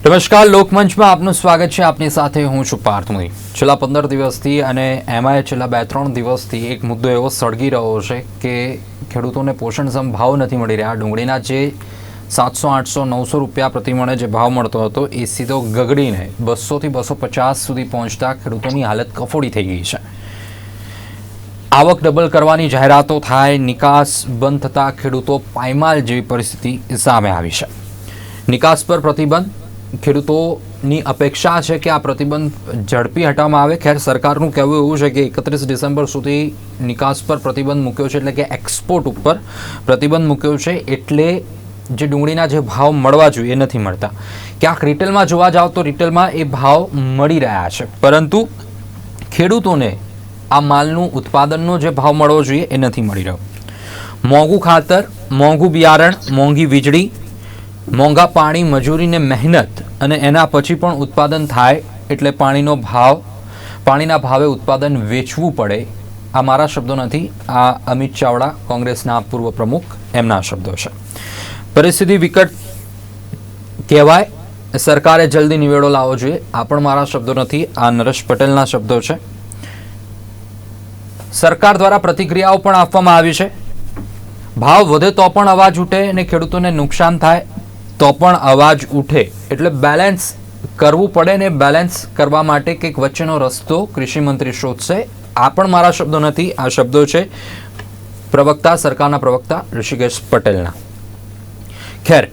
નમસ્કાર, લોકમંચમાં આપનું સ્વાગત છે. આપની સાથે હું છું પાર્થ મુની છેલ્લા પંદર દિવસથી અને એમાંય છેલ્લા બે ત્રણ દિવસથી એક મુદ્દો એવો સળગી રહ્યો છે કે ખેડૂતોને પોષણક્ષમ ભાવ નથી મળી રહ્યા. ડુંગળીના જે સાતસો, આઠસો, નવસો રૂપિયા પ્રતિમણે જે ભાવ મળતો હતો, એ સીધો ગગડીને બસોથી બસો પચાસ સુધી પહોંચતા ખેડૂતોની હાલત કફોડી થઈ ગઈ છે. આવક ડબલ કરવાની જાહેરાતો થાય, નિકાસ બંધ થતાં ખેડૂતો પાયમાલ જેવી પરિસ્થિતિ સામે આવી છે. નિકાસ પર પ્રતિબંધ ખેડૂતોની અપેક્ષા છે કે આ પ્રતિબંધ ઝડપી હટાવવામાં આવે. ખેર સરકારનું કહેવું એવું છે કે એકત્રીસ ડિસેમ્બર સુધી નિકાસ પર પ્રતિબંધ મૂક્યો છે એટલે કે એક્સપોર્ટ ઉપર પ્રતિબંધ મૂક્યો છે એટલે જે ડુંગળીના જે ભાવ મળવા જોઈએ એ નથી મળતા. ક્યાંક રિટેલમાં જોવા જાઓ તો રિટેલમાં એ ભાવ મળી રહ્યા છે. પરંતુ ખેડૂતોને આ માલનું ઉત્પાદનનો જે ભાવ મળવો જોઈએ એ નથી મળી રહ્યો. મોંઘું ખાતર, મોંઘું બિયારણ, મોંઘી વીજળી મોંઘા પાણી મજૂરીને મહેનત અને એના પછી પણ ઉત્પાદન થાય એટલે પાણીનો ભાવ, પાણીના ભાવે ઉત્પાદન વેચવું પડે, આ મારા શબ્દો નથી, આ અમિત ચાવડા, કોંગ્રેસના પૂર્વ પ્રમુખ, એમના શબ્દો છે. પરિસ્થિતિ વિકટ કહેવાય, સરકારે જલ્દી નિવેડો લાવવો જોઈએ, આ પણ મારા શબ્દો નથી, આ નરેશ પટેલના શબ્દો છે. સરકાર દ્વારા પ્રતિક્રિયાઓ પણ આપવામાં આવી છે. ભાવ વધે તો પણ અવાજ ઉઠે અને ખેડૂતોને નુકસાન થાય તો પણ અવાજ ઉઠે. એટલે બેલેન્સ કરવું પડે ને બેલેન્સ કરવા માટે કંઈક વચ્ચેનો રસ્તો કૃષિમંત્રી શોધશે. આ પણ મારા શબ્દો નથી, આ શબ્દો છે પ્રવક્તા, સરકારના પ્રવક્તા ઋષિકેશ પટેલના. ખેર,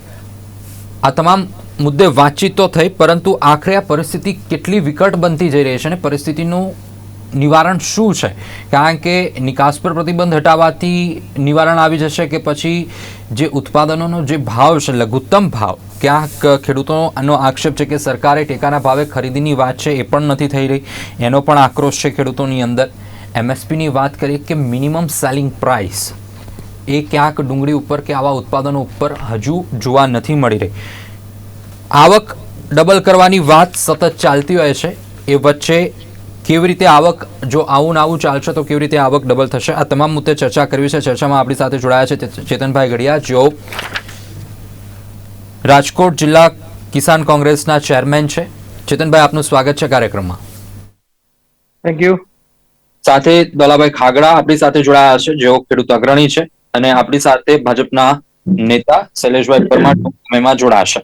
આ તમામ મુદ્દે વાતચીત તો થઈ, પરંતુ આખરે આ પરિસ્થિતિ કેટલી વિકટ બનતી જઈ રહી છે અને પરિસ્થિતિનું નિવારણ શું છે? કારણ કે નિકાસ પર પ્રતિબંધ હટાવવાથી નિવારણ આવી જશે કે પછી જે ઉત્પાદનોનો જે ભાવ છે, લઘુત્તમ ભાવ, ક્યાંક ખેડૂતોનો આક્ષેપ છે કે સરકારે ટેકાના ભાવે ખરીદીની વાત છે એ પણ નથી થઈ રહી. એનો પણ આક્રોશ છે ખેડૂતોની અંદર. એમએસપીની વાત કરીએ કે મિનિમમ સેલિંગ પ્રાઇસ એ ક્યાંક ડુંગળી ઉપર કે આવા ઉત્પાદનો ઉપર હજુ જોવા નથી મળી રહી. આવક ડબલ કરવાની વાત સતત ચાલતી હોય છે. એ વચ્ચે કેવી રીતે આવક જો આવું ને આવું ચાલશે તો કેવી રીતે આવક ડબલ થશે? આ તમામ મુદ્દે ચર્ચા કરવી છે. ચર્ચામાં આપણી સાથે જોડાયા છે ચેતનભાઈ ગઢિયા જેઓ રાજકોટ જિલ્લા કિસાન કોંગ્રેસના ચેરમેન છે. ચેતનભાઈ આપનું સ્વાગત છે કાર્યક્રમમાં. થેન્ક યુ સાથે દલાભાઈ ખાગડા આપણી સાથે જોડાયા છે. જેઓ ખેડૂત અગ્રણી છે અને આપણી સાથે ભાજપના નેતા શૈલેષભાઈ પરમાર જોડાશે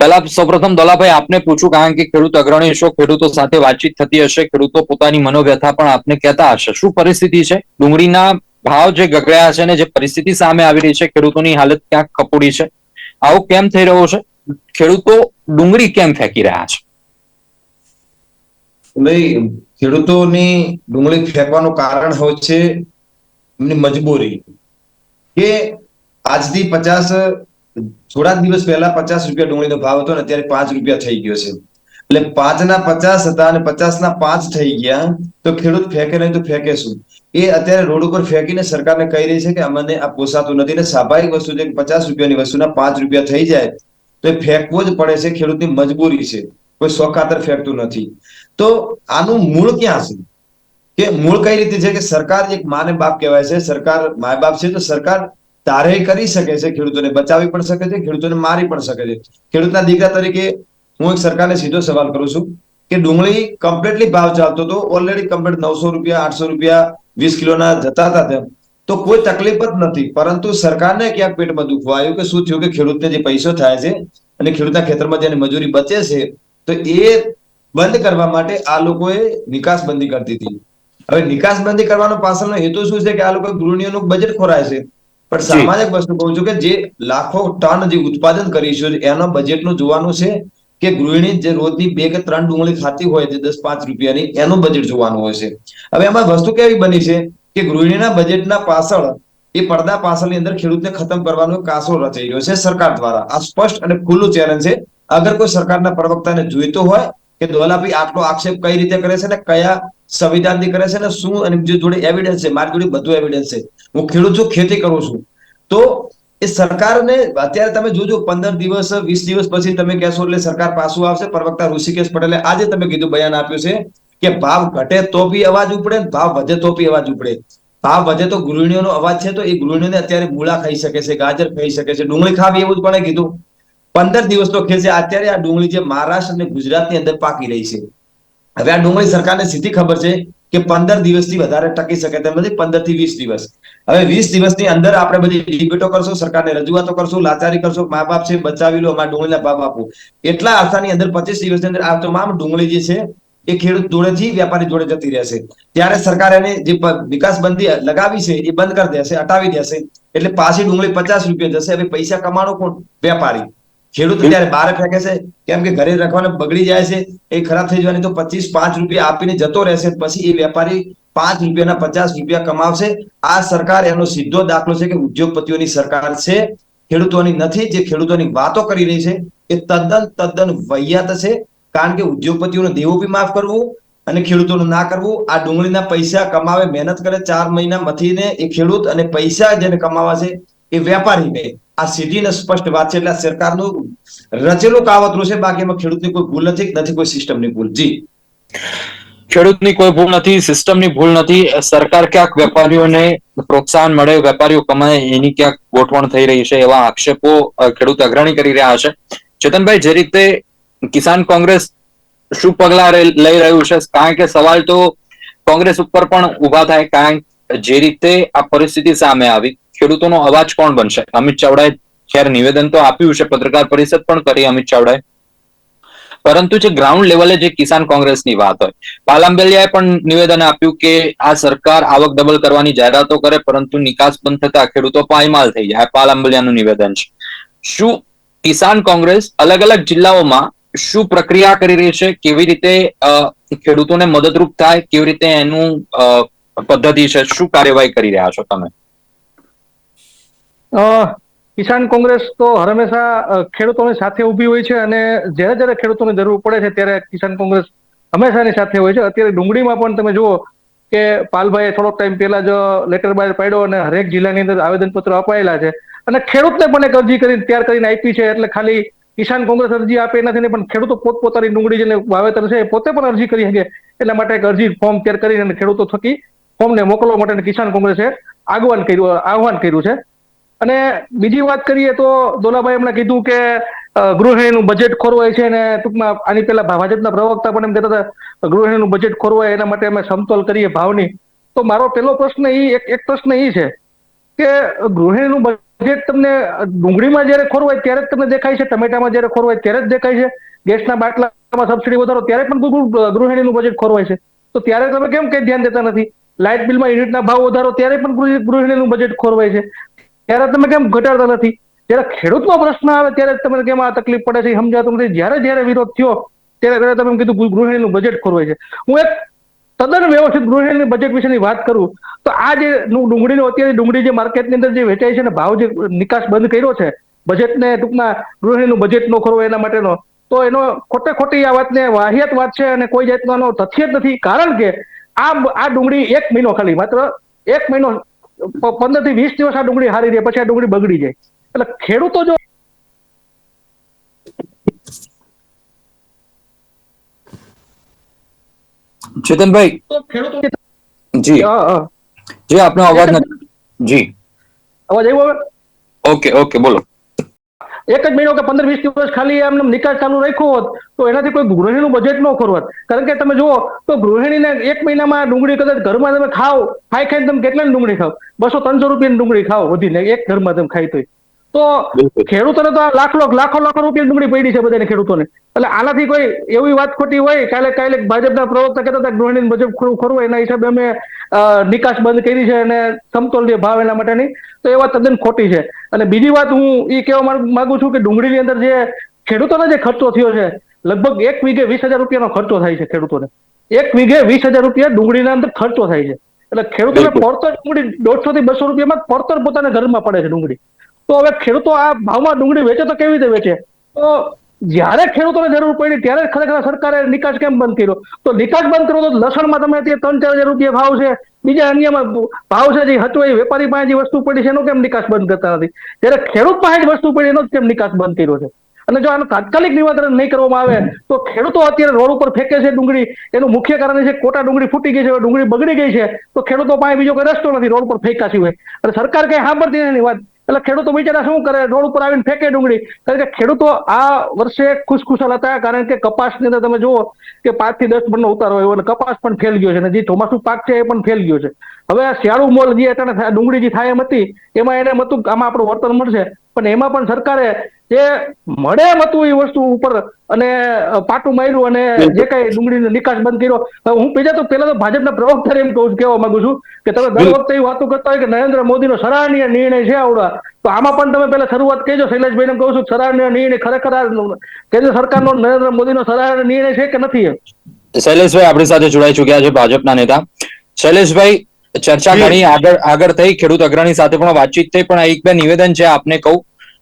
પહેલા સૌપ્રથમ દલાભાઈ, આપને પૂછું, કારણ કે ખેડૂત અગ્રણી છો ખેડૂતો સાથે વાતચીત થતી હશે, ખેડૂતો પોતાની મનોવ્યથા પણ આપને કહેતા હશે. શું પરિસ્થિતિ છે? ડુંગળીના ભાવ જે ગગડ્યા છે ને જે પરિસ્થિતિ સામે આવી રહી છે, ખેડૂતોની હાલત ક્યાંક કપોડી છે? આવું કેમ થઈ રહ્યો છે? ખેડૂતો ડુંગળી કેમ ફેંકી રહ્યા છે? ખેડૂતોની ડુંગળી ફેંકવાનું કારણ હોય છે એમની મજબૂરી. કે આજથી પચાસ થોડાક દિવસ પહેલા પચાસ રૂપિયા ડુંગળીનો ભાવ હતો ને અત્યારે પાંચ રૂપિયા થઈ ગયો છે. એટલે પાંચ ના પચાસ હતા અને પચાસ ના પાંચ થઈ ગયા, તો ખેડૂત ફેંકે નહીં તો ફેંકે શું? એ અત્યારે રોડ ઉપર ફેંકીને સરકારને કહી રહી છે કે અમને આ પોસાતું નથી. ને સ્વાભાવિક વસ્તુ છે કે પચાસ રૂપિયાની વસ્તુના પાંચ રૂપિયા થઈ જાય, તો એ ફેંકવો જ પડે છે, ખેડૂતની મજબૂરી છે. કોઈ સોખાતર ફેંકતું નથી. તો આનું મૂળ ક્યાં છે? કે મૂળ કઈ રીતે છે? કે સરકાર એક માને બાપ કહેવાય છે, સરકાર માય બાપ છે, તો સરકાર તારે કરી શકે છે, ખેડૂતોને બચાવી પણ શકે છે, ખેડૂતોને મારી પણ શકે છે. ખેડૂતના દીકરા તરીકે હું એક સરકારને સીધો સવાલ કરું છું કે ડુંગળી કમ્પ્લીટલી ભાવ ચાલતો હતો ઓલરેડી કમ્પ્લીટ નવસો રૂપિયા, આઠસો રૂપિયા, વીસ કિલોના જતા હતા તેમ. તો કોઈ તકલીફ જ નથી, પરંતુ સરકારને ક્યાંક પેટમાં દુખવા આવ્યું કે શું થયું કે ખેડૂતને જે પૈસો થાય છે અને ખેડૂતના ખેતરમાં જેની મજૂરી બચે છે, તો એ બંધ કરવા માટે આ લોકોએ નિકાસ બંધી કરી દીધી હવે નિકાસ બંધી કરવાનો પાછળનો હેતુ શું છે કે આ લોકો ગૃહિણીઓનું બજેટ ખોરાય છે. પણ સામાન્ય વસ્તુ કહું છું કે જે લાખો ટન જે ઉત્પાદન કરીશું એનો બજેટનું જોવાનું છે કે ગૃહિણી જે રોજની બે કે ત્રણ ડુંગળી ખાતી હોય છે દસ પાંચ રૂપિયાની એનું બજેટ જોવાનું હોય છે. હવે એમાં વસ્તુ કેવી બની છે કે ગૃહિણીના બજેટના પાછળ એ પડદા પાછળની અંદર ખેડૂતને ખતમ કરવાનો કાસો રચાઈ રહ્યો છે સરકાર દ્વારા. આ સ્પષ્ટ અને ખુલ્લું ચેલેન્જ છે. અગર કોઈ સરકારના પ્રવક્તાને જોઈતો હોય કે દોલાભાઈ આટલો આક્ષેપ કઈ રીતે કરે છે ને કયા સંવિધાનથી કરે છે ને શું અને જોડે એવિડન્સ છે મારી જોડે બધું એવિડન્સ છે. હું ખેડૂત છું, ખેતી કરું છું. તો એ સરકારને અત્યારે તમે જોજો, પંદર દિવસ, વીસ દિવસ પછી તમે કહેશો એટલે સરકાર પાછું આવશે. પ્રવક્તા ઋષિકેશ પટેલે આજે તમે કીધું બયાન આપ્યું છે કે ભાવ ઘટે તો બી અવાજ ઉપડે ભાવ વધે તો બી અવાજ ઉપડે. ભાવ વધે તો ગૃહિણીઓનો અવાજ છે તો એ ગૃહિણીઓને અત્યારે મૂળા ખાઈ શકે છે, ગાજર ખાઈ શકે છે, ડુંગળી ખાવી એવું જ પણ કીધું. પંદર દિવસ તો છે, અત્યારે આ ડુંગળી જે મહારાષ્ટ્ર અને ગુજરાતની અંદર પાકી રહી છે. હવે આ ડુંગળી સરકારને સીધી ખબર છે કે પંદર દિવસથી વધારે ટકી શકે તેમ નથી પંદરથી વીસ દિવસ. હવે વીસ દિવસની અંદર આપણે બધી ડિબેટો કરશું, સરકારને રજૂઆતો કરશું, લાચારી કરશું મા બાપ છે બચાવી લો, અમારા ડુંગળીના ભાવ આપો. એટલા અરસાની અંદર પચીસ દિવસની અંદર આ તમામ ડુંગળી જે છે, એ ખેડૂત જોડેથી વેપારી જોડે જતી રહેશે. ત્યારે સરકાર એને જે વિકાસ બંધી લગાવી છે, એ બંધ કરી દેશે, હટાવી દેશે, એટલે પાછી ડુંગળી પચાસ રૂપિયા જશે, હવે પૈસા કમાણો કોણ? વેપારી ખેડૂત ત્યારે બહાર ફેંકે છે. કેમ કે ઘરે રાખવાને બગડી જાય છે. એ ખરાબ થઈ જવાની તો પચીસ પાંચ રૂપિયા આપીને જતો રહેશે. પછી એ વેપારી પાંચ રૂપિયાના પચાસ રૂપિયા કમાવશે. આ સરકાર એનો સીધો દાખલો છે કે ઉદ્યોગપતિઓની સરકાર છે. ખેડૂતોની નથી. જે ખેડૂતોની વાતો કરી રહી છે એ તદ્દન તદ્દન વૈયાત છે. કારણ કે ઉદ્યોગપતિઓને દેવું બી માફ કરવું અને ખેડૂતોનું ના કરવું. આ ડુંગળીના પૈસા કમાવે મહેનત કરે ચાર મહિના મથીને એ ખેડૂત અને પૈસા જેને કમાવા છે એ વેપારીને આ સીધી સ્પષ્ટ વાત છે એટલે સરકારનું રચેલું કાવતરું છે, બાકી એમાં ખેડૂતની કોઈ ભૂલ નથી નથી કોઈ સિસ્ટમની ભૂલ. જી. ખેડૂતની કોઈ ભૂલ નથી, સિસ્ટમની ભૂલ નથી. સરકાર ક્યાંક વેપારીઓને પ્રોત્સાહન મળે, વેપારીઓ કમાય, એની ક્યાંક ગોઠવણ થઈ રહી છે એવા આક્ષેપો ખેડૂત અગ્રણી કરી રહ્યા છે. ચેતનભાઈ, જે રીતે કિસાન કોંગ્રેસ શું પગલા લઈ રહ્યું છે? કારણ કે સવાલ તો કોંગ્રેસ ઉપર પણ ઊભા થાય, કારણ જે રીતે આ પરિસ્થિતિ સામે આવી. ખેડૂતોનો અવાજ કોણ બનશે? અમિત ચાવડાએ જયારે નિવેદન તો આપ્યું છે, પત્રકાર પરિષદ પણ કરી, અમિત ચાવડાએ. પરંતુ જે ગ્રાઉન્ડ લેવલે જે કિસાન કોંગ્રેસની વાત હોય પાલાંબેલિયાએ પણ નિવેદન આપ્યું કે આ સરકાર આવક ડબલ કરવાની જાહેરાતો કરે, પરંતુ નિકાસ બંધ થતા ખેડૂતો પાયમાલ થઈ જાય. આ પાલાંબેલિયાનું નિવેદન છે. શું કિસાન કોંગ્રેસ અલગ અલગ જિલ્લાઓમાં શું પ્રક્રિયા કરી રહી છે? કેવી રીતે ખેડૂતોને મદદરૂપ થાય? કેવી રીતે એનું પદ્ધતિ છે? શું કાર્યવાહી કરી રહ્યા છો તમે? કિસાન કોંગ્રેસ તો હંમેશા ખેડૂતોની સાથે ઊભી હોય છે અને જ્યારે જ્યારે ખેડૂતોની જરૂર પડે છે ત્યારે કિસાન કોંગ્રેસ હંમેશાની સાથે હોય છે. અત્યારે ડુંગળીમાં પણ તમે જુઓ કે પાલભાઈએ થોડોક ટાઈમ પહેલા જ લેટર બહાર પાડ્યો અને હરેક જિલ્લાની અંદર આવેદનપત્ર અપાયેલા છે. અને ખેડૂતને પણ એક અરજી કરીને તૈયાર કરીને આપી છે એટલે ખાલી કિસાન કોંગ્રેસ અરજી આપે નથી ને પણ ખેડૂતો પોતપોતાની ડુંગળી જેને વાવેતર છે એ પોતે પણ અરજી કરી શકે. એટલા માટે એક અરજી ફોર્મ તૈયાર કરીને ખેડૂતો થકી ફોર્મને મોકલવા માટે કિસાન કોંગ્રેસે આગવાન કર્યું, આહવાન કર્યું છે. અને બીજી વાત કરીએ તો દોલાભાઈ એમણે કીધું કે ગૃહિણીનું બજેટ ખોરવાય છે અને ટૂંકમાં આની પહેલા ભાજપના પ્રવક્તા પણ એમ કહેતા હતા, ગૃહિણીનું બજેટ ખોરવાય એના માટે અમે સમતોલ કરીએ ભાવની. તો મારો પહેલો પ્રશ્ન એ એક એક પ્રશ્ન એ છે કે ગૃહિણીનું બજેટ તમને ડુંગળીમાં જ્યારે ખોરવાય ત્યારે જ તમને દેખાય છે, ટમેટામાં જ્યારે ખોરવાય ત્યારે જ દેખાય છે, ગેસના બાટલામાં સબસિડી વધારો ત્યારે પણ ગૃહિણીનું બજેટ ખોરવાય છે. તો ત્યારે તમે કેમ કઈ ધ્યાન દેતા નથી? લાઇટ બિલમાં યુનિટના ભાવ વધારો ત્યારે પણ ગૃહિણીનું બજેટ ખોરવાય છે. ત્યારે તમે કેમ ઘટાડતા નથી? જ્યારે ખેડૂતનો પ્રશ્ન આવે, ત્યારે તમને કેમ આ તકલીફ પડે છે? સમજાતું નથી. જ્યારે જ્યારે વિરોધ થયો, ત્યારે ત્યારે તમે કીધું ગૃહિણીનું બજેટ ખોરવાય છે. હું એક તદ્દન વ્યવસ્થિત ગૃહિણીની બજેટ વિશેની વાત કરું, તો આ જે ડુંગળીનો અત્યારે ડુંગળી જે માર્કેટની અંદર જે વેચાય છે ને, ભાવ જે નિકાસ બંધ કર્યો છે બજેટને ટૂંકમાં ગૃહિણીનું બજેટ નો ખોરવાય એના માટેનો, તો એનો ખોટે ખોટી આ વાતને વાહિયાત વાત છે અને કોઈ જાતનો તથ્ય જ નથી. કારણ કે આ આ ડુંગળી એક મહિનો ખાલી, માત્ર એક મહિનો પંદરથી વીસ દિવસ આ ડુંગળી હારી રહે પછી આ ડુંગળી બગડી જાય. એટલે ખેડૂતો જો ચેતનભાઈ. જી. જી આપનો અવાજ નથી જી. અવાજ આવ્યો હવે? ઓકે ઓકે બોલો. એક જ મહિનો કે પંદર વીસ દિવસ ખાલી એમને નિકાસ ચાલુ રાખ્યો હોત, તો એનાથી કોઈ ગૃહિણીનું બજેટ ન ખોરવત. કારણ કે તમે જુઓ, તો ગૃહિણીને એક મહિનામાં ડુંગળી કદાચ ઘરમાં તમે ખાઓ, ખાઈ ખાઈને તમે કેટલા ડુંગળી ખાવ? બસો ત્રણસો રૂપિયાની ડુંગળી ખાઓ વધીને, એક ઘરમાં તમે ખાઈ તોય. તો ખેડૂતોને તો લાખ લાખ લાખો લાખો રૂપિયા ડુંગળી પડી છે બધાને ખેડૂતોને. એટલે આનાથી કોઈ એવી વાત ખોટી હોય કાલે કાલે ભાજપના પ્રવક્તા કહેતા હતા ગૃહિણી બજેટ ખોરું હોય એના હિસાબે અમે નિકાસ બંધ કરી છે અને સમતોલ જે ભાવ એના માટેની તો એ વાત તદ્દન ખોટી છે. અને બીજી વાત હું એ કહેવા માંગ- છું કે ડુંગળીની અંદર જે ખેડૂતોનો જે ખર્ચો થયો છે લગભગ એક વીઘે વીસ હજાર રૂપિયાનો ખર્ચો થાય છે ખેડૂતોને. એક વીઘે વીસ હજાર રૂપિયા ડુંગળીના અંદર ખર્ચો થાય છે. એટલે ખેડૂતોને. પડતર ડુંગળી દોઢસો થી બસો રૂપિયામાં પડતર પોતાના ઘરમાં પડે છે ડુંગળી. તો હવે ખેડૂતો આ ભાવમાં ડુંગળી વેચે તો કેવી રીતે વેચે? તો જ્યારે ખેડૂતોને જરૂર પડી ત્યારે ખરેખર સરકારે નિકાસ કેમ બંધ કર્યો? તો નિકાસ બંધ કરો તો લસણમાં તમે અત્યારે ત્રણ ચાર હજાર રૂપિયા ભાવ છે. બીજા અન્યમાં ભાવ છે જે હતો એ વેપારી પાસે જે વસ્તુ પડી છે એનો કેમ નિકાસ બંધ કરતા નથી? જ્યારે ખેડૂત પાસે જ વસ્તુ પડી એનો કેમ નિકાસ બંધ કર્યો છે? અને જો આનું તાત્કાલિક નિવારણ નહીં કરવામાં આવે, તો ખેડૂતો અત્યારે રોડ ઉપર ફેંકે છે ડુંગળી. એનું મુખ્ય કારણ છે કોટા ડુંગળી ફૂટી ગઈ છે ડુંગળી બગડી ગઈ છે. તો ખેડૂતો પાસે બીજો કોઈ રસ્તો નથી, રોડ ઉપર ફેંકા સિવાય અને સરકાર કઈ સાંભળતી નથી વાત. એટલે ખેડૂતો બિચારા શું કરે? રોડ ઉપર આવીને ફેંકે ડુંગળી. કારણ કે ખેડૂતો આ વર્ષે ખુશખુશાલ હતા, કારણ કે કપાસની અંદર તમે જુઓ કે પાંચથી દસ મણનો ઉતારો આવ્યો અને કપાસ પણ ફેલ ગયો છે અને જે ચોમાસું પાક છે એ પણ ફેલ ગયો છે. હવે આ શિયાળુ મોલ જે ડુંગળી જે થાય એમ હતી, એમાં એને મતું આમાં આપણું વળતર મળશે. પણ એમાં પણ સરકારે જે મળે એમ હતું એ વસ્તુ ઉપર અને પાટું માર્યું અને જે કઈ ડુંગળીનો નિકાસ બંધ કર્યો. હું બીજા તો પેલા તો ભાજપના પ્રવક્તા એમ કહું કહેવા માંગુ છું કે તમે દર વખતે એવી વાતો કરતા હોય કે નરેન્દ્ર મોદીનો સરાહનીય નિર્ણય છે આવડા. તો આમાં પણ તમે પેલા શરૂઆત કહેજો. શૈલેષભાઈને કહું છું સરાહનીય નિર્ણય ખરેખર કેન્દ્ર સરકારનો નરેન્દ્ર મોદીનો સરાહનીય નિર્ણય છે કે નથી શૈલેષભાઈ આપણી સાથે જોડાઈ ચુક્યા છે ભાજપના નેતા. શૈલેષભાઈ ચર્ચા ઘણી આગળ આગળ થઈ. ખેડૂત અગ્રણી સાથે પણ વાતચીત થઈ. પણ એક બે નિવેદન છે આપને કહું.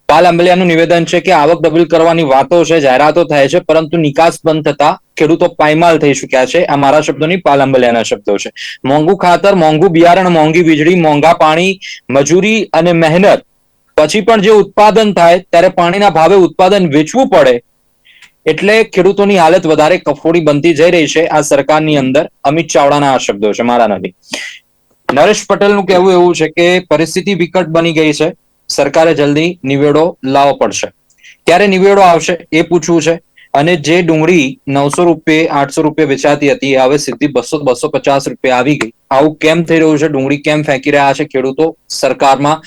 પાલ આંબલિયાનું નિવેદન છે કે આવક ડબલ કરવાની વાતો છે, જાહેરાતો થાય છે, પરંતુ નિકાસ બંધ થતા ખેડૂતો પાયમાલ થઈ ચુક્યા છે. આ મારા શબ્દો પાલ આંબલિયાના શબ્દો છે. મોંઘું ખાતર, મોંઘું બિયારણ, મોંઘી વીજળી, મોંઘા પાણી, મજૂરી અને મહેનત. પછી પણ જે ઉત્પાદન થાય, ત્યારે પાણીના ભાવે ઉત્પાદન વેચવું પડે એટલે ખેડૂતોની હાલત વધારે કફોડી બનતી જઈ રહી છે આ સરકારની અંદર. અમિત ચાવડાના આ શબ્દો છે. મારા નથી. નરેશ પટેલનું કહેવું એવું છે કે પરિસ્થિતિ વિકટ બની ગઈ છે. સરકારે જલ્દી નિવેડો લાવવો પડશે. ક્યારે નિવેડો આવશે એ પૂછવું છે. અને જે ડુંગળી નવસો રૂપિયે, આઠસો રૂપિયે વેચાતી હતી, હવે સીધી બસો બસો પચાસ રૂપિયા આવી ગઈ. આવું કેમ થઈ રહ્યું છે? ડુંગળી કેમ ફેંકી રહ્યા છે? ખેડૂતો સરકારમાં,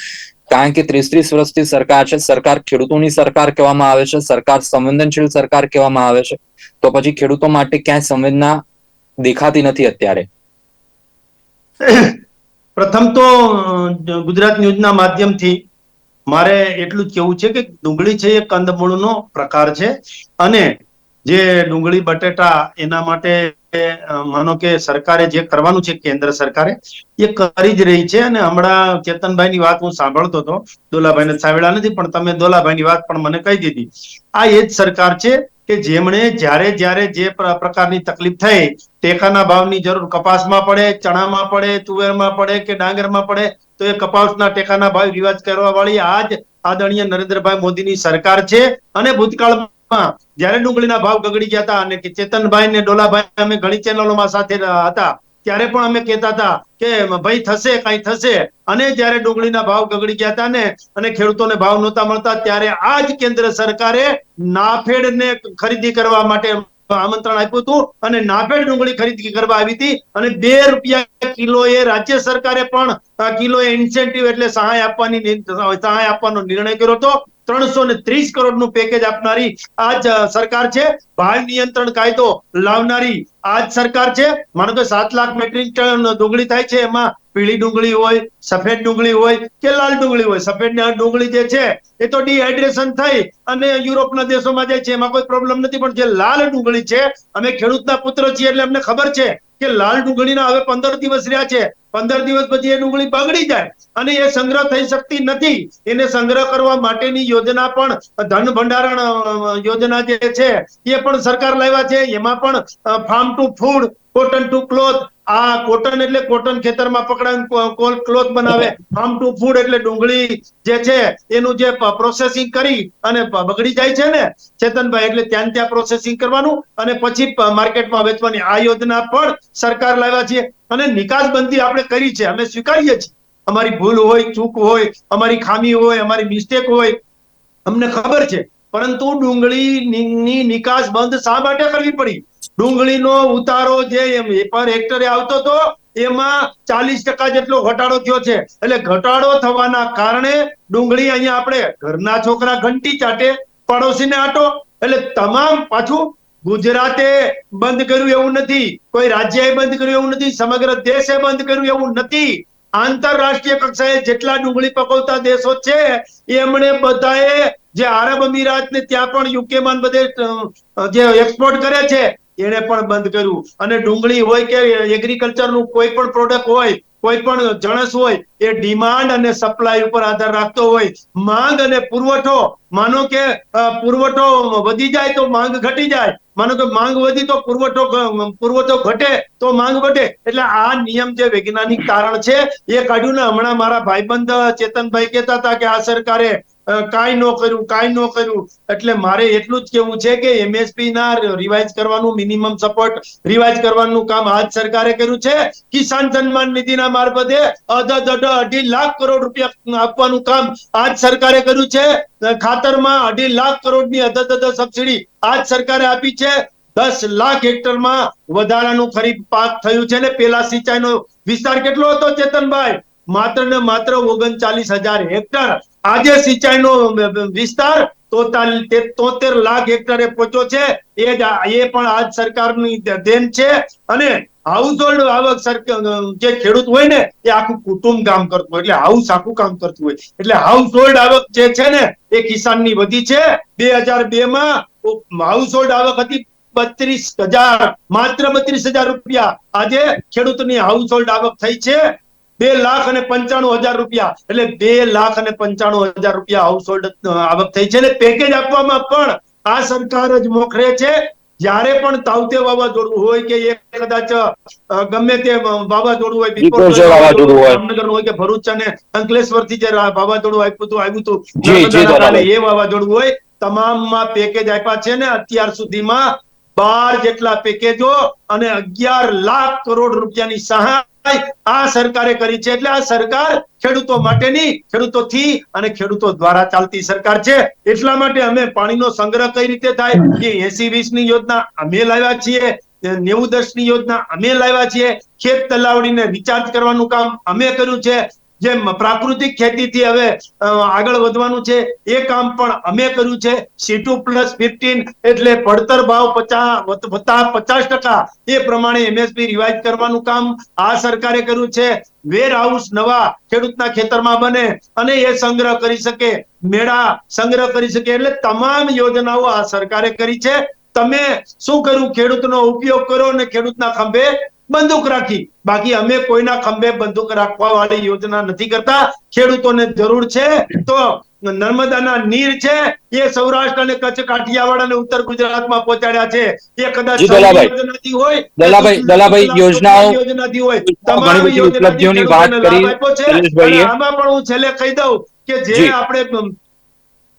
કારણ કે ત્રીસ ત્રીસ વર્ષથી સરકાર છે. સરકાર ખેડૂતોની સરકાર કહેવામાં આવે છે. સરકાર સંવેદનશીલ સરકાર કહેવામાં આવે છે. તો પછી ખેડૂતો માટે ક્યાંય સંવેદના દેખાતી નથી અત્યારે. પ્રથમ તો ગુજરાત ન્યૂઝના માધ્યમથી મારે એટલું જ કહેવું છે કે ડુંગળી છે એ કંદમૂળનો પ્રકાર છે અને જે ડુંગળી, બટેટા એના માટે માનો કે સરકારે જે કરવાનું છે, કેન્દ્ર સરકારે, એ કરી જ રહી છે અને હમણાં ચેતનભાઈની વાત હું સાંભળતો હતો દોલાભાઈને સાંભળ્યા નથી, પણ તમે દોલાભાઈની વાત પણ મને કહી દીધી. આ એ જ સરકાર છે કે જેમણે જ્યારે જ્યારે જે પ્રકારની તકલીફ થઈ, ટેકાના ભાવની જરૂર કપાસમાં પડે, ચણામાં પડે, તુવેરમાં પડે કે ડાંગરમાં પડે, તો એ કપાસના ટેકાના ભાવ રિવાજ કરવા વાળી આ જ આદરણીય નરેન્દ્રભાઈ મોદીની સરકાર છે. અને ભૂતકાળમાં જ્યારે ડુંગળીના ભાવ ગગડી ગયા હતા અને ચેતનભાઈ ને ડોલાભાઈ અમે ઘણી ચેનલોમાં સાથે હતા. ત્યારે પણ અમે કહેતા હતા કે ભાઈ થશે, કઈ થશે. અને જ્યારે ડુંગળીના ભાવ ગગડી ગયા હતા ને, અને ખેડૂતોને ભાવ નહોતા મળતા, ત્યારે આ જ કેન્દ્ર સરકારે નાફેડને ખરીદી કરવા માટે આમંત્રણ આપ્યું હતું. અને નાફેડ ડુંગળી ખરીદી કરવા આવી હતી. અને બે રૂપિયા કિલો એ રાજ્ય સરકારે પણ કિલો ઇન્સેન્ટિવ એટલે સહાય આપવાની સહાય આપવાનો નિર્ણય કર્યો હતો. ત્રણસો ને ત્રીસ કરોડનું પેકેજ આપનારી આ સરકાર છે. ભાવ નિયંત્રણ કાયદો લાવનારી આ સરકાર છે. માનો કે સાત લાખ મેટ્રિક ટન ડુંગળી થાય છે. એમાં પીળી ડુંગળી હોય, સફેદ ડુંગળી હોય કે લાલ ડુંગળી હોય. સફેદ ડુંગળી જે છે, એ તો ડિહાઇડ્રેશન થઈ અને યુરોપના દેશોમાં જાય છે, એમાં કોઈ પ્રોબ્લેમ નથી. પણ જે લાલ ડુંગળી છે, અમે ખેડૂતના પુત્ર છીએ એટલે અમને ખબર છે કે લાલ ડુંગળીના હવે પંદર દિવસ રહ્યા છે. પંદર દિવસ પછી એ ડુંગળી બગડી જાય અને એ સંગ્રહ થઈ શકતી નથી. એને સંગ્રહ કરવા માટેની યોજના પણ, ધન ભંડારણ યોજના જે છે, એ પણ સરકાર લાવ્યા છે. એમાં પણ farm to food cotton to cloth આ કોટન એટલે કોટન ખેતરમાં પકડાય ક્લોથ બનાવે. ફાર્મ ટુ ફૂડ એટલે ડુંગળી જે છે, એનું જે પ્રોસેસિંગ કરી અને બગડી જાય છે ને, ચેતનભાઈ, એટલે ત્યાં ત્યાં પ્રોસેસિંગ કરવાનું અને પછી માર્કેટમાં વેચવાની. આ યોજના પણ સરકાર લાવ્યા છીએ. અને નિકાસ બંધી આપણે કરી છે. અમે સ્વીકારીએ છીએ. અમારી ભૂલ હોય, ચૂક હોય, અમારી ખામી હોય, અમારી મિસ્ટેક હોય, અમને ખબર છે. પરંતુ ડુંગળીની નિકાસ બંધ શા માટે કરવી પડી? ડુંગળીનો ઉતારો જે પર હેક્ટરે આવતો હતો એમાં ચાલીસ ટકા જેટલો ઘટાડો થયો છે. એટલે ઘટાડો થવાના કારણે ડુંગળી અહીંયા આપણે ઘરના છોકરા ઘંટી ચાટે, પડોશીને આટો. એટલે તમામ પાછું ગુજરાતે બંધ કર્યું એવું નથી, કોઈ રાજ્યએ બંધ કર્યું એવું નથી, સમગ્ર દેશે બંધ કર્યું એવું નથી. આંતરરાષ્ટ્રીય કક્ષાએ જેટલા ડુંગળી પકવતા દેશો છે, એમણે બધાએ જે આરબ અમીરાત ને ત્યાં પણ યુકેમાં બધે જે એક્સપોર્ટ કરે છે એને પણ બંધ કર્યું. અને ડુંગળી હોય કે એગ્રીકલ્ચરનું કોઈ પણ પ્રોડક્ટ હોય, કોઈ પણ જણસ હોય, એ ડિમાન્ડ અને સપ્લાય ઉપર આધાર રાખતો હોય. માંગ અને પુરવઠો, માનો કે પુરવઠો વધી જાય તો માંગ ઘટી જાય. માનો કે માંગ વધી તો પુરવઠો પુરવઠો ઘટે તો માંગ ઘટે એટલે આ નિયમ જે વૈજ્ઞાનિક કારણ છે, એ કાઢ્યું ને હમણાં મારા ભાઈબંધ ચેતનભાઈ કહેતા હતા કે આ સરકારે કાંઈ ન કર્યું, કાંઈ ન કર્યું. એટલે મારે એટલું જ કેવું છે કે એમએસપી ના રિવાઇઝ કરવાનું મિનિમમ સપોર્ટ રિવાઇઝ કરવાનું કામ આજ સરકારે કર્યું છે. કિસાન સન્માન નિધિના મારફતે અઢ અઢી લાખ કરોડ રૂપિયા આપવાનું કામ આજ સરકારે કર્યું છે. ખાતરમાં અઢી લાખ કરોડની અધ સબસિડી આજ સરકારે આપી છે. દસ લાખ હેક્ટરમાં વધારાનું ખરીફ પાક થયું છે ને પેલા સિંચાઈનો વિસ્તાર કેટલો હતો ચેતનભાઈ? માત્ર ને માત્ર ઓગણચાલીસ હજાર હેક્ટર. આજે સિંચાઈનો વિસ્તાર તોતેર લાખ હેક્ટરે પહોંચ્યો છે. એ એ પણ આજ સરકારની દેન છે. અને હાઉસ હોલ્ડ આવક જે ખેડૂત હોય ને, એ આખું કુટુંબ કામ કરતું હોય. એટલે હાઉસ આખું કામ કરતું હોય. એટલે હાઉસ હોલ્ડ આવક જે છે ને, એ કિસાનની વધી છે. બે હજાર બે માં હાઉસ હોલ્ડ આવક હતી બત્રીસ હજાર, માત્ર બત્રીસ હજાર રૂપિયા. આજે ખેડૂતની હાઉસ હોલ્ડ આવક થઈ છે. બે લાખ અને પંચાણું હજાર રૂપિયા એટલે બે લાખ અને પંચાણું હજાર રૂપિયા હાઉસ હોલ્ડ આવક થઈ છે અને પેકેજ આપવામાં પણ આ સરકાર જ મોખરે છે જ્યારે પણ તાવતે વાવાઝોડું હોય કે એ કદાચ ગમે તે વાવાઝોડું હોય વાવાઝોડું હોય. કે ભરૂચ અને અંકલેશ્વરથી જે વાવાઝોડું આપ્યું હતું આવ્યું હતું. એ વાવાઝોડું હોય તમામમાં પેકેજ આપ્યા છે ને અત્યાર સુધીમાં બાર જેટલા પેકેજો અને અગિયાર લાખ કરોડ રૂપિયાની સહાય આ સરકારે કરી છે એટલે આ સરકાર ખેડૂતો માટેની ખેડૂતોથી અને ખેડૂતો દ્વારા ચાલતી સરકાર છે. એટલા માટે અમે પાણીનો સંગ્રહ કઈ રીતે થાય? કે એસી વીસની યોજના અમે લાવ્યા છીએ નેવું દસની યોજના અમે લાવ્યા છીએ. ખેત તલાવડીને રિચાર્જ કરવાનું કામ અમે કર્યું છે. જેમ પ્રાકૃતિક ખેતીથી હવે આગળ વધવાનું છે, એ કામ પણ અમે કર્યું છે. સીટુ પ્લસ ફિફ્ટીન એટલે પડતર ભાવ પચાસ પચાસ ટકા એ પ્રમાણે એમએસપી રિવાઇઝ કરવાનું કામ આ સરકારે કર્યું છે. વેર હાઉસ નવા ખેડૂતના ખેતરમાં બને અને એ સંગ્રહ કરી શકે, મેળા સંગ્રહ કરી શકે એટલે તમામ યોજનાઓ આ સરકારે કરી છે. તમે શું કર્યું? ખેડૂતનો ઉપયોગ કરો અને ખેડૂતના ખંભે બંદૂક રાખી. બાકી અમે કોઈના ખંભે બંદૂક રાખવા વાળી યોજના નથી કરતા. ખેડૂતોને જરૂર છે. તો નર્મદાના નીર છે. એ સૌરાષ્ટ્ર અને કચ્છ કાઠિયાવાડ અને ઉત્તર ગુજરાતમાં પહોંચાડ્યા છે. એ કદાચ યોજનાથી હોય દલાભાઈ- દલાભાઈ, યોજનાઓ- યોજનાથી હોય. તમામ બધી યોજનાથી વાત કરી આમાં પણ હું છેલ્લે કહી દઉં કે જે. આપણે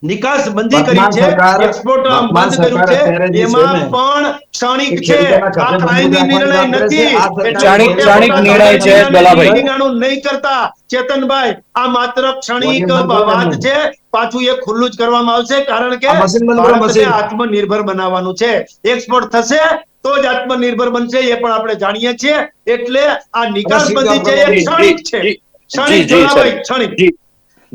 નિકાસ બંધી કરી છે એક્સપોર્ટ બંધ કર્યું છે એમાં પણ ક્ષણિક છે. આ કાયમી નિર્ણય નથી. ક્ષણિક- ક્ષણિક નિર્ણય છે, દલાભાઈ. નહીં કરતા. ચેતનભાઈ આ માત્ર ક્ષણિક વાત છે. પાછું એ ખુલ્લું જ કરવામાં આવશે કારણ કે ભારતને આત્મનિર્ભર બનાવવાનું છે. એક્સપોર્ટ થશે તો જ આત્મનિર્ભર બનશે એ પણ આપણે જાણીએ છીએ. એટલે આ નિકાસ બંધી છે એ ક્ષણિક છે. ક્ષણિક. ક્ષણિક.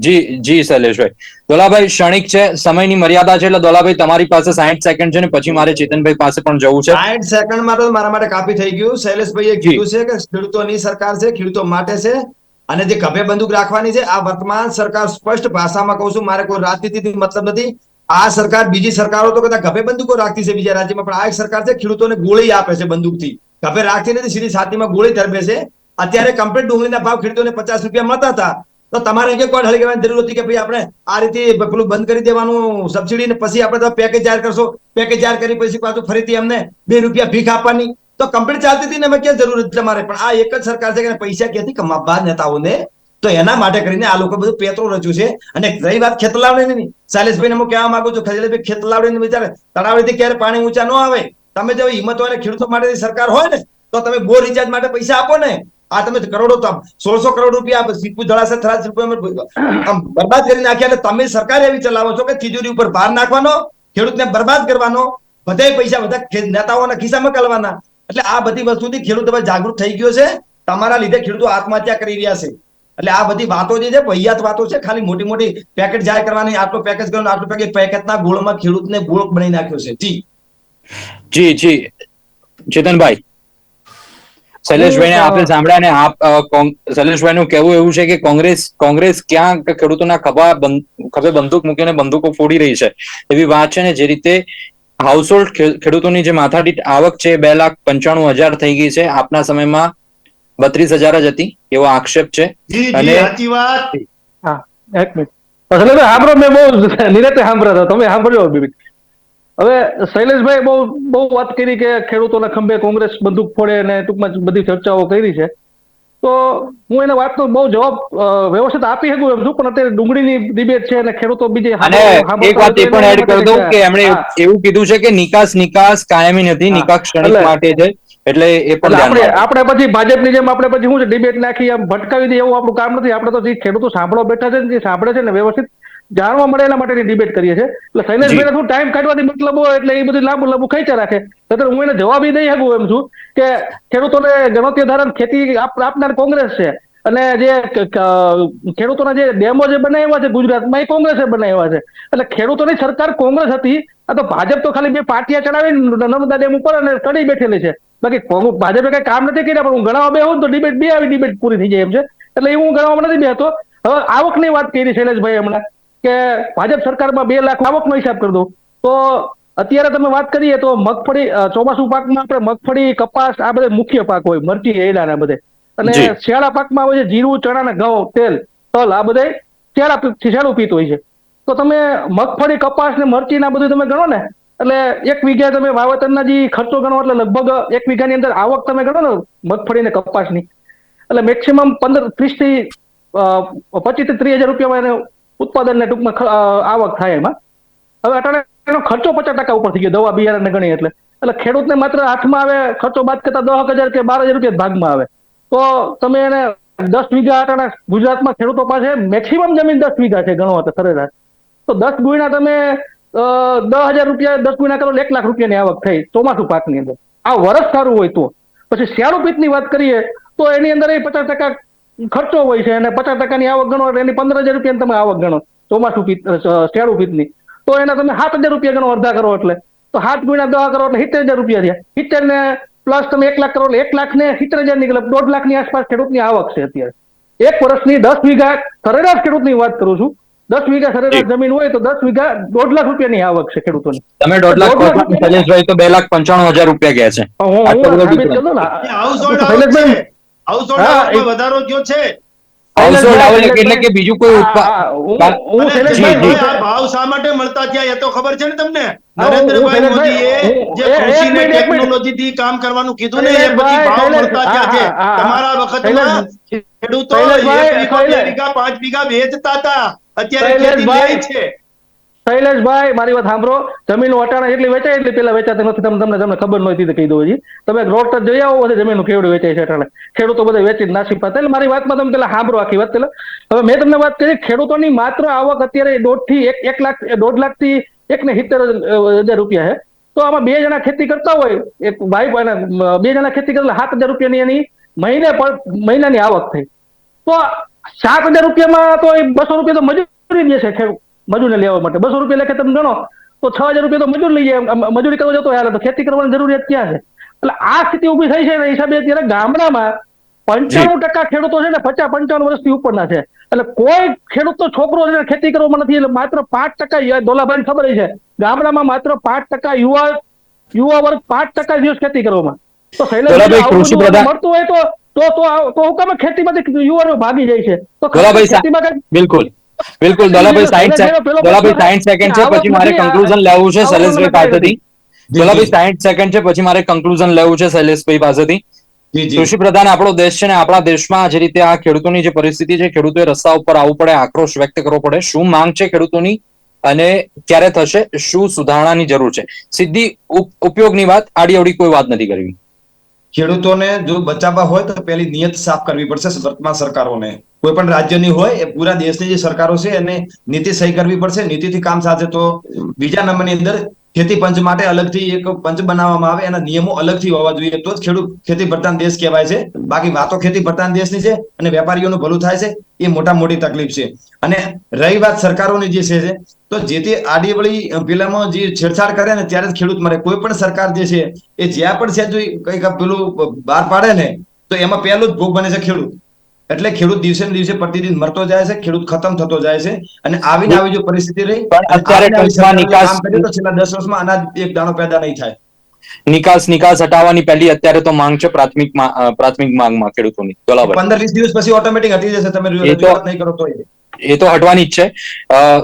જી જી શૈલેષભાઈ. દોલાભાઈ ક્ષણિક છે સમયની મર્યાદા છે એટલે દોલાભાઈ તમારી પાસે સાહીઠ સેકન્ડ છે ને પછી મારે ચેતનભાઈ પાસે પણ જવું છે. સાઠ સેકન્ડમાં તો મારા માટે કાપી થઈ ગયું. શૈલેષભાઈએ કીધું છે કે ખેડૂતોની સરકાર છે ખેડૂતો માટે છે અને જે કભે બંદૂક રાખવાની છે આ વર્તમાન સરકાર સ્પષ્ટ ભાષામાં કહું છું મારે કોઈ રાજનીતિથી મતલબ નથી. આ સરકાર બીજી સરકારો તો કદાચ ખભે બંદૂકો રાખતી છે બીજા રાજ્યમાં પણ આ એક સરકાર છે ખેડૂતોને ગોળી આપે છે બંદૂકથી. ગભે રાખતી નથી સીધી છાતીમાં ગોળી ધરબે છે. અત્યારે કમ્પ્લીટ ડુંગળીના ભાવ ખેડૂતોને પચાસ રૂપિયા મળતા હતા. તો તમારે કે કોઈ હળી કહેવાની જરૂર હતી કે ભાઈ આપણે આ રીતે પેલું બંધ કરી દેવાનું સબસિડી ને પછી આપણે પેકેજ જાહેર કરશો. પેકેજ જાહેર કરી પછી પાછું ફરીથી અમને બે રૂપિયા ભીખ આપવાની. તો કમ્પ્લીટ ચાલતી હતી ને અમે ક્યાં જરૂર હતી તમારે? પણ આ એક જ સરકાર છે કે પૈસા ક્યાંથી કમાવા નેતાઓને? તો એના માટે કરીને આ લોકો બધું પેત્રો રચ્યું છે. અને રહી વાત ખેતલાવડીની શૈલેષભાઈને હું કહેવા માંગુ છું શૈલેષભાઈ ખેતલાવડીને વિચારે તળાવડીથી ક્યારે પાણી ઊંચા ન આવે? તમે જો હિંમત હોય ખેડૂતો માટે સરકાર હોય ને, તો તમે બોર રિચાર્જ માટે પૈસા આપો ને. આ તમે કરોડો સોળસો કરોડ રૂપિયા સીપુ જળાશય થરાદ આમ બરબાદ કરી નાખ્યા તમે સરકાર એવી ચલાવો છો કે તિજોરી ઉપર ભાર નાખવાનો, ખેડૂતને બરબાદ કરવાનો, બધાય પૈસા બધા નેતાઓના ખિસ્સામાં કરવાના એટલે આ બધી વસ્તુથી ખેડૂત હવે જાગૃત થઈ ગયો છે. તમારા લીધે ખેડૂતો આત્મહત્યા કરી રહ્યા છે. એટલે આ બધી વાતો જે છે વહિયાત વાતો છે, ખાલી મોટી મોટી પેકેટ જાહેર કરવાની, આટલો પેકેજ કરવાનું આટલું પેકેજ પેકેટના ગોળમાં ખેડૂતને ગોળ બનાવી નાખ્યો છે. જી. જી જી. ચેતનભાઈ શૈલેષભાઈને આપણે સાંભળ્યા ને આપ શૈલેષભાઈનું કહેવું એવું છે કે કોંગ્રેસ કોંગ્રેસ ક્યાં ખેડૂતોના ખભા ખભે બંદૂક મૂકીને બંદૂકો ફોડી રહી છે. એવી વાત છે ને જે રીતે હાઉસ હોલ્ડ ખેડૂતોની જે માથાદીઠ આવક છે બે લાખ પંચાણું હજાર થઈ ગઈ છે. આપના સમયમાં બત્રીસ હજાર જ હતી એવો આક્ષેપ છે. અને- સાચી વાત. હા એક મિનિટ. એટલે મેં મેં બહુ નિરતે સાંભળ્યો તમે સાંભળ્યો હવે શૈલેષભાઈ બહુ બહુ વાત કરી કે ખેડૂતોના ખંભે કોંગ્રેસ બંદૂક ફોડે અને ટૂંકમાં બધી ચર્ચાઓ કરી છે. તો હું એને વાતનો બહુ જવાબ વ્યવસ્થિત આપી શકું એમ છું પણ અત્યારે ડુંગળીની ડિબેટ છે અને ખેડૂતો બીજે અને એક વાત એ પણ એડ કરી દઉં કે એમણે એવું કીધું છે કે નિકાસ નિકાસ કાયમી નથી. નિકાસ ક્ષણિક માટે છે એટલે એ પણ આપણે આપણે પછી ભાજપની જેમ આપણે પછી શું છે ડિબેટ નાખી આમ ભટકાવી દઈએ એવું આપણું કામ નથી. આપણે તો જે ખેડૂતો સાંભળવા બેઠા છે ને જે સાંભળે છે ને વ્યવસ્થિત જાણવા મળે એના માટેની ડિબેટ કરીએ છીએ. એટલે શૈલેષભાઈને શું ટાઈમ કાઢવાથી મતલબ હોય એટલે એ બધું લાંબુ લાંબુ ખેંચા રાખે. એટલે હું એને જવાબ ઈ દઈ શકું એમ છું કે ખેડૂતોને ગણતરી ધારણ ખેતી આપનાર કોંગ્રેસ છે. અને જે ખેડૂતોના જે ડેમો જે બનાવ્યા છે ગુજરાતમાં એ કોંગ્રેસે બનાવ્યા છે. એટલે ખેડૂતોની સરકાર કોંગ્રેસ હતી આ તો ભાજપ તો ખાલી બે પાટિયા ચડાવી નર્મદા ડેમ ઉપર અને ચડી બેઠેલી છે. બાકી ભાજપે કઈ કામ નથી કર્યા પણ હું ગણાવવા બે હોઉં તો ડિબેટ બે આવી ડિબેટ પૂરી થઈ જાય એમ છે. એટલે એ હું ગણાવવામાં નથી બેહતો. હવે આવકની વાત કરી શૈલેષભાઈ હમણાં. કે ભાજપ સરકારમાં બે લાખ આવકનો હિસાબ કરી દો. તો અત્યારે તમે વાત કરીએ તો મગફળી ચોમાસુ પાકમાં આપણે મગફળી કપાસ આ બધા મુખ્ય પાક હોય મરચી એડાના બધે. અને. શિયાળા પાકમાં હોય છે જીરું ચણા ને ઘઉં તેલ તલ આ બધે શિયાળા શિયાળું પીત હોય છે. તો તમે મગફળી કપાસ ને મરચી ના બધું તમે ગણો ને એટલે એક વીઘા તમે વાવેતરના જે ખર્ચો ગણો એટલે લગભગ એક વીઘાની અંદર આવક તમે ગણો ને મગફળી ને કપાસની. એટલે મેક્સિમમ પંદર ત્રીસથી પચીસથી ત્રીસ હજાર રૂપિયામાં એને ઉત્પાદન ને ટૂંકમાં આવક થાય એમાં. હવે અટાણે ખર્ચો પચાસ ટકા ઉપર થઈ ગયો, દવા બિયારણને ગણી એટલે. એટલે ખેડૂતને માત્ર હાથમાં આવે, ખર્ચો બાદ કરતા દસ હજાર કે બાર હજાર રૂપિયા ભાગમાં આવે. તો તમે એને દસ વીઘા અટાણે ગુજરાતમાં ખેડૂતો પાસે મેક્સિમમ જમીન દસ વીઘા છે, ગણો તો સરેરાશ. તો દસ ગુણ્યા તમે દસ હજાર રૂપિયા, દસ ગુણ્યા કરો એક લાખ રૂપિયાની આવક થઈ ચોમાસું પાકની અંદર. આ વરસ સારું હોય તો. પછી શિયાળુ પીતની વાત કરીએ, તો એની અંદર એ પચાસ ટકા ખર્ચો હોય છે અને પચાસ ટકાની આવક ગણો એટલે એની પંદર હજાર રૂપિયા તમે આવક ગણો ચોમાસું પિત્ત અ, શિયાળુ પિત્તની તો એના તમે સાત હજાર રૂપિયા ગણો અડધા કરો એટલે. તો સાત ગુણ્યા દવા કરો એટલે સિત્તેર હજાર રૂપિયા થયા. સિત્તેર ને પ્લસ તમે એક લાખ કરો એટલે એક લાખ ને સિત્તેર હજાર નીકળે દોઢ લાખની આસપાસ ખેડૂતની આવક છે અત્યારે. એક વર્ષની દસ વીઘા સરેરાશ ખેડૂતની વાત કરું છું. દસ વીઘા સરેરાશ જમીન હોય તો દસ વીઘા દોઢ લાખ રૂપિયાની આવક છે ખેડૂતોની. તમે દોઢ લાખ દોઢ લાખ કહો છો, શૈલેષભાઈ તો બે લાખ પંચાણું હજાર રૂપિયા ગયા છે. હું હું આટલો બધો સાબિત difference. કરી દઉં ને. હાઉસ તો હોલ્ડ આવક શૈલેષભાઈ, છે હાઉસ હોલ્ડ હા, આવકમાં એ- વધારો થયો છે હાઉસહોલ્ડ આવક એટલે કે બીજું કોઈ ભાવ શા માટે મળતા થયા એ તો ખબર છે ને તમને નરેન્દ્રભાઈ મોદીએ જે હું- એક કૃષિ ને મિનિટ, એક મિનિટ. ટેકનોલોજીથી કામ કરવાનું કીધું ને એ પછી ભાવ મળતા થયા છે. તમારા વખતમાં ખેડૂતો એક વીઘો પાંચ વીઘા વેચતા હતા અત્યારે ખેતી. છે શૈલેષભાઈ, મારી વાત સાંભળો. જમીન વટાણા એટલી વેચાય એટલી પેલા વેચાતી નથી. તમને તમને તમને ખબર નહોતી કહી દઉં હજી. તમે રોડ પર જઈ આવો બધી જમીન કેવડી વેચાય છે અટાણે ખેડૂતો બધા વેચી નાસી પાતા એટલે મારી વાતમાં તમે પેલા સાંભળો આખી વાત પેલા. હવે મેં તમને વાત કરી, ખેડૂતોની માત્ર આવક અત્યારે દોઢથી એક એક લાખ દોઢ લાખથી એક ને સિત્તેર હજાર રૂપિયા છે. તો આમાં બે જણા ખેતી કરતા હોય. એક ભાઈ બે જણા ખેતી કરે સાત હજાર રૂપિયાની એની મહિને મહિનાની આવક થઈ. તો સાત હજાર રૂપિયામાં તો બસો રૂપિયા તો મજૂરી દે ખેડૂત. મજૂરને લેવા માટે. બસો રૂપિયા લેખે તમે ગણો તો છ હજાર રૂપિયા તો મજૂર લઈ જાય. મજૂરી કરવા જતો હાલે તો ખેતી કરવાની જરૂરિયાત ક્યાં છે? એટલે આ સ્થિતિ ઊભી થઈ છે એના હિસાબે અત્યારે ગામડામાં પંચાણું ટકા ખેડૂતો છે ને પચાસ પંચાવન વર્ષથી ઉપરના છે. એટલે કોઈ ખેડૂત છોકરો છે ખેતી કરવામાં નથી એટલે માત્ર પાંચ ટકા દોલાભાઈ ખબર છે ગામડામાં માત્ર પાંચ ટકા યુવા યુવા વર્ગ પાંચ ટકા દિવસ ખેતી કરવામાં. તો મળતું હોય તો તો તો તો હું ખેતીમાંથી યુવાનો ભાગી જાય છે. તો ખેતીમાં કઈ બિલકુલ. બિલકુલ દોલાભાઈ સાઈઠ દોલાભાઈ સાઈઠ સેકન્ડ છે પછી મારે કન્ક્લુઝન લેવું છે શૈલેષભાઈ પાસેથી. દોલાભાઈ સાઈઠ સેકન્ડ છે પછી મારે કન્ક્લુઝન લેવું છે શૈલેષભાઈ પાસેથી. કૃષિ પ્રધાન આપણો દેશ છે ને આપણા દેશમાં જે રીતે આ ખેડૂતોની જે પરિસ્થિતિ છે ખેડૂતોએ રસ્તા ઉપર આવવું પડે આક્રોશ વ્યક્ત કરવો પડે. શું માંગ છે ખેડૂતોની અને ક્યારે થશે શું સુધારણાની જરૂર છે? સીધી ઉપયોગની વાત આડી અવડી કોઈ વાત નથી કરવી. ખેડૂતોને જો બચાવવા હોય તો પેલી નિયત સાફ કરવી પડશે વર્તમાન સરકારોને. કોઈ પણ રાજ્યની હોય, એ પૂરા દેશની જે સરકારો છે એને નીતિ સહી કરવી પડશે. નીતિથી કામ સાથે તો બીજા નંબરની અંદર ખેતી પંચ માટે અલગથી એક પંચ બનાવવામાં આવે. એના નિયમો અલગથી હોવા જોઈએ. તો જ ખેડૂત ખેતી પ્રધાન દેશ કહેવાય છે. બાકી વાતો ખેતી પ્રધાન દેશની છે અને વેપારીઓનું ભલું થાય છે, એ મોટા મોટી તકલીફ છે. અને રહી વાત સરકારોની જે છે, તો જે તે આડીવળી પેલામાં જે છેડછાડ કરે ને ત્યારે જ ખેડૂત મરે. કોઈ પણ સરકાર જે છે, એ જ્યાં પણ છે, જો કંઈક પેલું બહાર પાડે ને, તો એમાં પહેલું જ ભોગ બને છે ખેડૂત. એટલે ખેડૂત દિવસે ને દિવસે પ્રતિદિન મરતો જાય છે ખેડૂત ખતમ થતો જાય છે અને આવીને આવી જો પરિસ્થિતિ રહી અત્યારે નિકાસ- તો છેલ્લા દસ વર્ષમાં અનાજ એક દાણો પેદા નહીં થાય. નિકાસ નિકાસ હટાવવાની પહેલી અત્યારે તો માંગ છે પ્રાથમિક પ્રાથમિક માંગમાં ખેડૂતોની. બરાબર પંદર વીસ દિવસ પછી ઓટોમેટિક હટી જશે તમે રજૂઆત નહીં કરો તો એ તો હટવાની જ છે.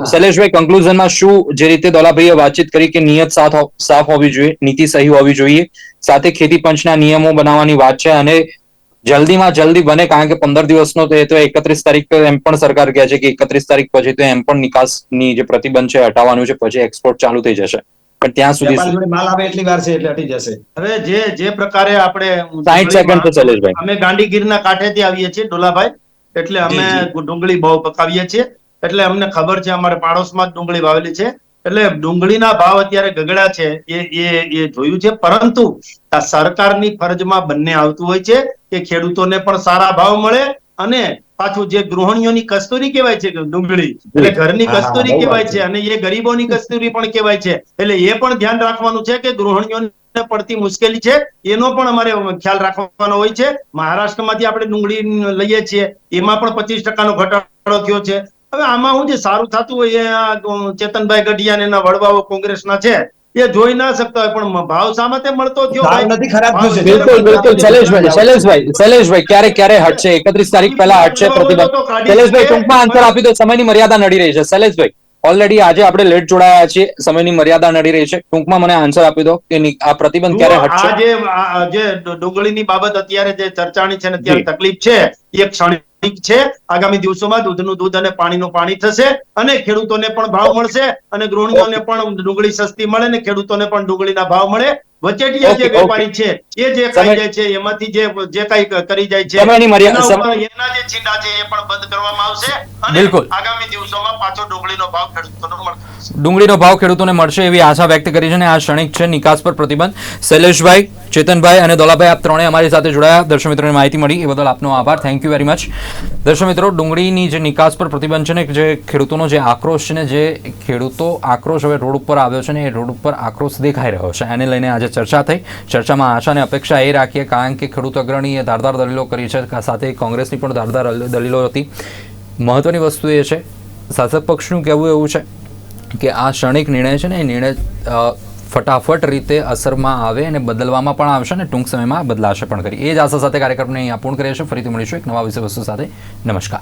શૈલેષભાઈ કન્ક્લુઝનમાં શું જે રીતે દોલાભાઈએ વાતચીત કરી કે નિયત સાથ સાફ હોવી જોઈએ નીતિ સહી હોવી જોઈએ સાથે ખેતી પંચના નિયમો બનાવવાની વાત છે અને જલ્દીમાં જલ્દી બને કારણ કે પંદર દિવસનો તો એ તો એકત્રીસ તારીખ એમ પણ સરકાર કહે છે કે એકત્રીસ તારીખ પછી તો એમ પણ નિકાસની જે પ્રતિબંધ છે હટાવવાનું છે પછી એક્સપોર્ટ ચાલુ થઈ જશે. પણ ત્યાં સુધી માલ આવે એટલી વાર છે એટલે હટી જશે. હવે જે જે પ્રકારે આપણે સાઈઠ સેકન્ડ તો શૈલેષભાઈ અમે ગાંધીગીરના કાંઠેથી આવીએ છીએ ડોલાભાઈ એટલે અમે ડુંગળી બહુ પકાવીએ છીએ. એટલે અમને ખબર છે અમારે પાડોશમાં જ ડુંગળી વાવેલી છે. એટલે ડુંગળીના ભાવ અત્યારે ગગડા છે એ એ એ જોયું છે. પરંતુ આ સરકારની ફરજમાં બંને આવતું હોય છે કે ખેડૂતોને પણ સારા ભાવ મળે અને પાછું જે ગૃહિણીઓની કસ્તુરી કહેવાય છે ડુંગળી એટલે ઘરની કસ્તુરી કહેવાય છે. છે. અને એ ગરીબોની કસ્તુરી પણ કહેવાય છે. એટલે એ પણ ધ્યાન રાખવાનું છે કે ગૃહિણીઓને પડતી મુશ્કેલી છે એનો પણ અમારે ખ્યાલ રાખવાનો હોય છે. મહારાષ્ટ્રમાંથી આપણે ડુંગળી લઈએ છીએ એમાં પણ પચીસ ટકાનો ઘટાડો થયો છે. હવે આમાં હું જે સારું થતું હોય એ ચેતનભાઈ ગઢિયા ને એના વડવાઓ કોંગ્રેસના છે એ જોઈ ના શકતા હોય પણ ભાવ સામે મળતો થયો ભાવ નથી ખરાબ થયો બિલકુલ બિલકુલ. શૈલેષભાઈ શૈલેષભાઈ શૈલેષભાઈ ક્યારે ક્યારે હટશે? એકત્રીસ તારીખ પહેલા હટશે પ્રતિબંધ. શૈલેષભાઈ ટૂંકમાં આન્સર આપી દો. સમયની મર્યાદા નડી રહી છે. શૈલેષભાઈ ઓલરેડી આજે આપણે લેટ જોડાયા છીએ. સમયની મર્યાદા નડી રહી છે. ટૂંકમાં મને આન્સર આપી દો કે આ પ્રતિબંધ ક્યારે હટશે? આજે જે ડુંગળીની બાબત અત્યારે જે ચર્ચાની છે ને અત્યારે તકલીફ છે એ ક્ષણિક છે? આગામી દિવસોમાં દૂધનું દૂધ અને પાણીનું પાણી થશે અને ખેડૂતોને પણ ભાવ મળશે અને ગૃહિણીઓને પણ ડુંગળી સસ્તી મળે ને ખેડૂતોને પણ ડુંગળીના ભાવ મળે. વચેટિયા જે. વેપારી છે એ જે ખાઈ જાય છે એમાંથી જે જે કઈ કરી જાય છે એના જે છીંડા છે એ પણ બંધ કરવામાં આવશે અને આગામી દિવસોમાં પાછો ડુંગળીનો ભાવ ખેડૂતોને મળશે. ડુંગળીનો ભાવ ખેડૂતોને મળશે એવી આશા વ્યક્ત કરી છે અને આ ક્ષણિક છે નિકાસ પર પ્રતિબંધ. શૈલેષભાઈ ચેતનભાઈ અને દોલાભાઈ આપ ત્રણે અમારી સાથે જોડાયા. દર્શક મિત્રોને માહિતી મળી. એ બદલ આપનો આભાર. થેન્ક યુ વેરી મચ દર્શક મિત્રો, ડુંગળીની જે નિકાસ પર પ્રતિબંધ છે ને, જે ખેડૂતોનો જે આક્રોશ છે ને, જે ખેડૂતો આક્રોશ હવે રોડ ઉપર આવ્યો છે ને, એ રોડ ઉપર આક્રોશ દેખાઈ રહ્યો છે. એને લઈને આજે ચર્ચા થઈ. ચર્ચામાં આશા અને અપેક્ષા એ રાખીએ, કારણ કે ખેડૂત અગ્રણીએ ધારદાર દલીલો કરી છે. સાથે કોંગ્રેસની પણ ધારદાર દલીલો હતી. મહત્વની વસ્તુ એ છે, શાસક પક્ષનું કહેવું એવું છે કે આ ક્ષણિક નિર્ણય છે ને, એ નિર્ણય ફટાફટ રીતે અસરમાં આવે અને બદલવામાં પણ આવશે અને ટૂંક સમયમાં બદલાશે પણ કરી. એ જ આશા સાથે કાર્યક્રમને અહીંયા પૂર્ણ કરીએ છીએ. ફરીથી મળીશું એક નવા વિષય વસ્તુ સાથે. નમસ્કાર.